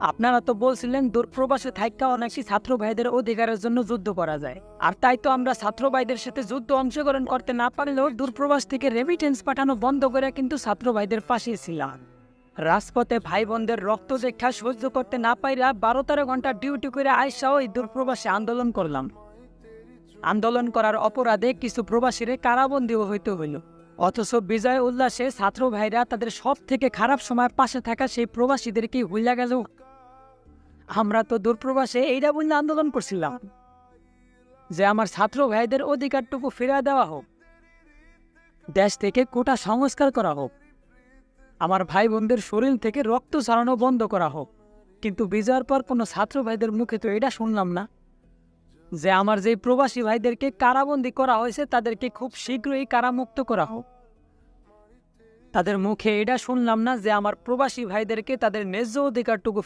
আপনারা তো বলছিলেন দূরপ্রবাসে থাইকা অনেকটি ছাত্র ভাইদের অধিকারের জন্য যুদ্ধ করা যায়। আর তাই তো আমরা ছাত্র ভাইদের সাথে যুদ্ধ অংশগ্রহণ করতে না পারলেও দূরপ্রবাস থেকে রেমিটেন্স পাঠানো বন্ধ করে কিন্তু ছাত্র ভাইদের পাশে ছিলাম রাজপথে ভাই বোনদের রক্ত দেখা সহ্য করতে না পাইরা বারো তেরো ঘণ্টা ডিউটি করে আয়সা ওই দূরপ্রবাসে আন্দোলন করলাম। আন্দোলন করার অপরাধে কিছু প্রবাসীরে কারাবন্দীও হইতে হইল। অথচ বিজয় উল্লাসে ছাত্র ভাইরা তাদের সব থেকে খারাপ সময় পাশে থাকা সেই প্রবাসীদেরকে হইলা গেল। আমরা তো দূরপ্রবাসে এইটা বললে আন্দোলন করছিলাম। যে আমার ছাত্র ভাইদের অধিকারটুকু ফিরে দেওয়া হোক, দেশ থেকে কোটা সংস্কার করা হোক, আমার ভাই বোনদের শরীর থেকে রক্ত ছাড়ানো বন্ধ করা হোক, কিন্তু বিজয়ের পর কোনো ছাত্র ভাইদের মুখে তো এটা শুনলাম না। যে আমার যে প্রবাসী ভাইদেরকে কারাবন্দি করা হয়েছে, তাদেরকে খুব শীঘ্রই কারামুক্ত করা হোক। তাদের মুখে এটা শুনলাম না যে আমার প্রবাসী ভাইদেরকে তাদের ন্যায্য অধিকারটুকু